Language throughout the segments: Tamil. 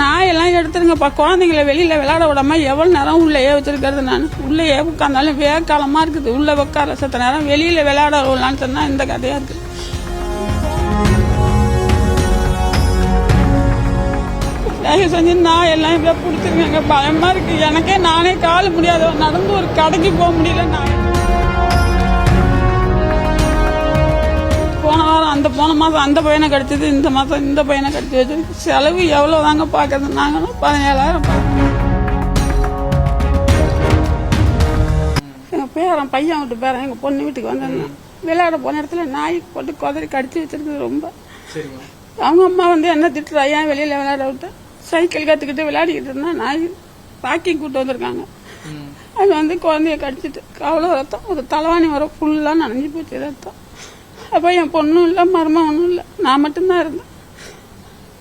நாயெல்லாம் எடுத்துருங்கப்பா. குழந்தைங்கள வெளியில விளையாட விடாம எவ்வளவு நேரம் உள்ளேயே வச்சிருக்கிறது நான்? உள்ளேயே உட்காந்தாலும் வேக்காலமா இருக்குது. உள்ள உட்கார சத்த நேரம் வெளியில விளையாட விடலான்னு சொன்னா இந்த கதையா இருக்கு. தயவு செஞ்சு நான் எல்லாம் இப்படியே பிடிச்சிருக்கேங்க. பயமா இருக்கு. எனக்கே நானே கால் முடியாத நடந்து ஒரு கடைக்கு போக முடியல நான் போன வாரம் அந்த போன மாதம் அந்த பையனை கடிச்சது இந்த மாதம் இந்த பையனை கடிச்சு வச்சிருக்கு செலவு எவ்வளோ தாங்க பார்க்கறது? நாங்களும் பதினேழாயிரம் பார்க்கறோம். எங்க பேரன் பையன் வீட்டு பேரன் எங்க பொண்ணு வீட்டுக்கு வந்திருந்தேன். விளையாட போன இடத்துல நாய் போட்டு குதறி கடிச்சு வச்சிருக்கு ரொம்ப. அவங்க அம்மா வந்து என்ன திட்டுறா? ஏன் வெளியில விளையாட விட்டு? சைக்கிள் கத்துக்கிட்டு விளையாடிக்கிட்டு இருந்தா நாய் வாக்கிங் கூட்டு வந்திருக்காங்க. அது வந்து குழந்தைய கடிச்சிட்டு அவ்வளோ ரத்தம் ஒரு தலைவாணி வர ஃபுல்லாக நனைஞ்சு போச்சு ரத்தம். அப்போ என் பொண்ணும் இல்லை மருமகனும் இல்லை. நான் மட்டும்தான் இருந்தேன்.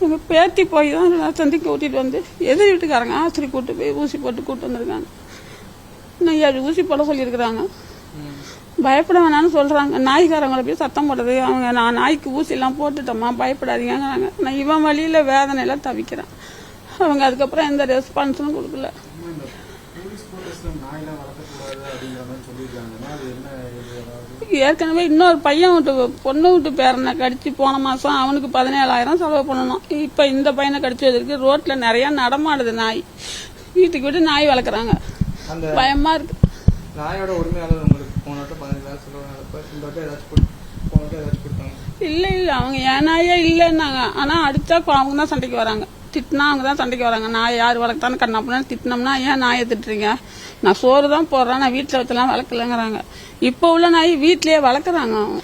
எங்கள் பேத்தி போய் தான் நான் சந்திக்க கூட்டிகிட்டு வந்து எதிர் வீட்டுக்காரங்க ஆஸ்பத்திரி கூட்டு போய் ஊசி போட்டு கூட்டு வந்திருக்காங்க. இன்னும் ஏழு ஊசி போட சொல்லியிருக்கிறாங்க. பயப்பட வேணாம்னு சொல்கிறாங்க நாய்க்காரங்களை போய் சத்தம் போடுறது அவங்க நான் நாய்க்கு ஊசிலாம் போட்டுட்டோம்மா பயப்படாதீங்கங்கிறாங்க. நான் இவன் வழியில் வேதனையெல்லாம் தவிக்கிறேன். அவங்க அதுக்கப்புறம் எந்த ரெஸ்பான்ஸும் கொடுக்கல. ஏற்கனவே இன்னொரு பையன் விட்டு பொண்ணு விட்டு பேரனை கடிச்சு போன மாசம் அவனுக்கு பதினேழாயிரம் செலவு பண்ணணும். இப்ப இந்த பையனை கடிச்சு வச்சிருக்கு ரோட்ல நிறைய நடமாடுது நாய். வீட்டுக்கு வீட்டு நாய் வளர்க்குறாங்க. பயமா இருக்கு. நாயோட உரிமையாளர் உங்களுக்கு போன வட்டம் பதினஞ்சாயிரம் சொல்லுவாங்க இந்த வட்டம் ஏதாச்சும் கொடு- போன வட்டம் ஏதாச்சும் கொடுத்தாங்க. இல்ல இல்ல அவங்க என் நாயே இல்லைன்னாங்க. ஆனா அடிச்சா இப்ப அவங்க தான் சண்டைக்கு வராங்க. திட்டினா அவங்க தான் சண்டைக்கு வராங்க. நாய் யார் வளர்த்தான்னு கண்ணாப்புனா திட்டினோம்னா ஏன் நாயை திட்டுறீங்க? நான் சோறு தான் போடுறேன் நான் வீட்டில் வச்செல்லாம் வளர்க்கலங்கிறாங்க. இப்போ உள்ள நாய் வீட்லேயே வளர்க்குறாங்க அவங்க.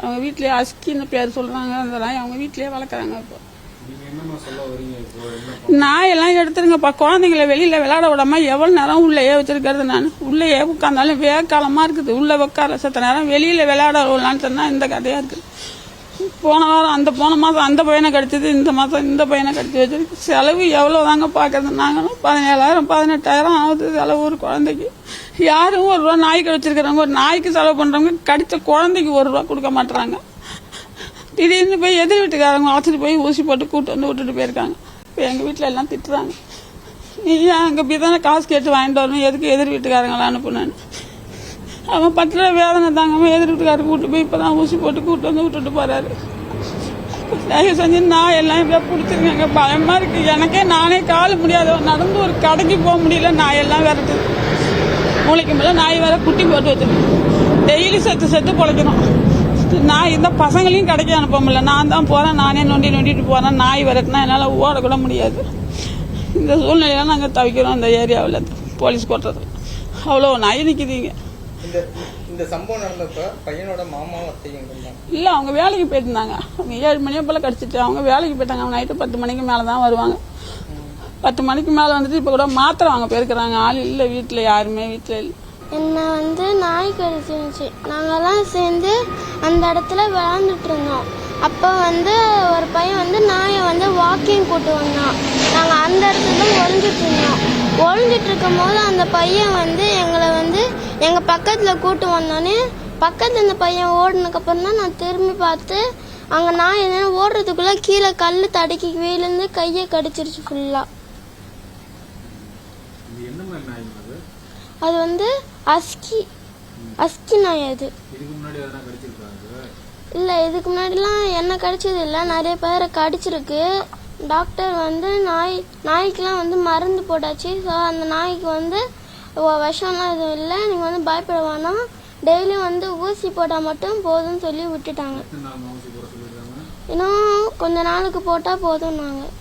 அவங்க வீட்லயே அஸ்கின்னு பேர் சொல்றாங்க அந்த நாய் அவங்க வீட்லயே வளர்க்குறாங்க இப்போ. நாயெல்லாம் எடுத்துருங்கப்பா குழந்தைங்கள வெளியில விளையாட விடாம எவ்வளவு நேரம் உள்ளேயே வச்சிருக்கிறது நான். உள்ளேயே உட்காந்தாலும் வேக்காலமா இருக்குது. உள்ள உட்கார சத்த நேரம் வெளியில விளையாட விடலான்னு சொன்னா இந்த கதையா இருக்குது. போன வாரம் அந்த போன மாதம் அந்த பையனை கடிச்சது இந்த மாதம் இந்த பையனை கடிச்சு வச்சிருக்கு. செலவு எவ்வளோ தாங்க பார்க்கறது? நாங்களும் பதினேழாயிரம் பதினெட்டாயிரம் ஆகுது செலவு ஒரு குழந்தைக்கு. யாரும் ஒரு ரூபா நாய்க்கு வச்சிருக்கிறவங்க ஒரு நாய்க்கு செலவு பண்ணுறவங்க கடித்த குழந்தைக்கு ஒரு ரூபா கொடுக்க மாட்டுறாங்க திடீர்னு போய் எதிர் வீட்டுக்காரங்க அழைச்சிட்டு போய் ஊசி போட்டு கூட்டு வந்து விட்டுட்டு போயிருக்காங்க. இப்போ எங்கள் வீட்டில் எல்லாம் திட்டுறாங்க. நீ ஏன் அங்கே போய் தானே காசு கேட்டு வாங்கிட்டு வரணும்? எதுக்கு எதிர் வீட்டுக்காரங்களாம் அனுப்புனேன்னு? அவன் பத்துல வேதனை தாங்க எதிர் வீட்டுக்காரர் கூட்டு போய் இப்போ தான் ஊசி போட்டு கூட்டு வந்து விட்டுட்டு போறாரு. தயவு செஞ்சு நான் எல்லாம் இப்படியே பிடிச்சிருக்கேங்க. பயமா இருக்கு. எனக்கே நானே கால் முடியாத. நடந்து ஒரு கடைக்கு போக முடியல. நாய் எல்லாம் விரட்டு மூளைக்கு மேல நாய் வேற குட்டி போட்டு வச்சிருக்கேன் டெய்லி செத்து செத்து பொழைக்கணும். நான் இந்த பசங்களையும் கடைக்கு அனுப்ப முடியல. நான் தான் போறேன். நானே நொண்டி நொண்டிட்டு போறேன். நாய் விரட்டினா என்னால் ஓடக்கூட முடியாது. இந்த சூழ்நிலையெல்லாம் நாங்கள் தவிக்கிறோம் இந்த ஏரியாவில். போலீஸ் கோட்டத்தில் அவ்வளோ நாய் நிற்கிதுங்க இந்த இந்த சம்பவம் நடந்தப்ப பையனோட மாமாவும் அத்தையும் இல்லை அவங்க வேலைக்கு போயிருந்தாங்க. அவங்க ஏழு மணியை போல் கிடச்சிட்டு அவங்க வேலைக்கு போயிட்டாங்க. அவங்க நைட்டு பத்து மணிக்கு மேலே தான் வருவாங்க. பத்து மணிக்கு மேலே வந்துட்டு இப்போ கூட மாத்திரை வாங்க போயிருக்கிறாங்க. ஆள் இல்லை வீட்டில் யாருமே வீட்டில் இல்லை. என்னை வந்து நாய் கடிச்சிருந்துச்சு நாங்கெல்லாம் சேர்ந்து அந்த இடத்துல விளாண்டுட்டு இருந்தோம். அப்போ வந்து ஒரு பையன் வந்து நாயை வந்து வாக்கிங் கூட்டு வந்தான். நாங்கள் அந்த இடத்துல தான் ஒளிஞ்சிட்டு இருந்தோம். ஒளிஞ்சிட்டு இருக்கும் போது அந்த பையன் வந்து எங்களை வந்து எங்கள் பக்கத்தில் கூட்டு வந்தோன்னே பக்கத்தில் இந்த பையன் ஓடினதுக்கப்புறம் தான் நான் திரும்பி பார்த்து அங்கே நாய் என்ன ஓடுறதுக்குள்ளே கீழே கல் தடுக்கி விழுந்து கையை கடிச்சிருச்சு ஃபுல்லாக அது? வந்து அஸ்கி. அஸ்கி நாய் அது. இல்லை இதுக்கு முன்னாடிலாம் என்ன கடிச்சது இல்லை. நிறைய பேரை கடிச்சிருக்கு. டாக்டர் வந்து நாய் நாய்க்கெலாம் வந்து மருந்து போட்டாச்சு. ஸோ அந்த நாய்க்கு வந்து விஷம்லாம் எதுவும் இல்லை. நீங்கள் வந்து பயப்பட வேணாம். டெய்லியும் வந்து ஊசி போட்டால் மட்டும் போதும்னு சொல்லி விட்டுட்டாங்க. இன்னும் கொஞ்ச நாளுக்கு போட்டால் போதும் நாங்கள்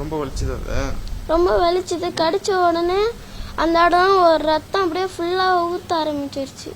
ரொம்ப வலிச்சது அது? ரொம்ப வலிச்சுது. கடிச்ச உடனே அந்த இடம் ஒரு ரத்தம் அப்படியே ஃபுல்லாக ஊற்ற ஆரம்பிச்சிருச்சு.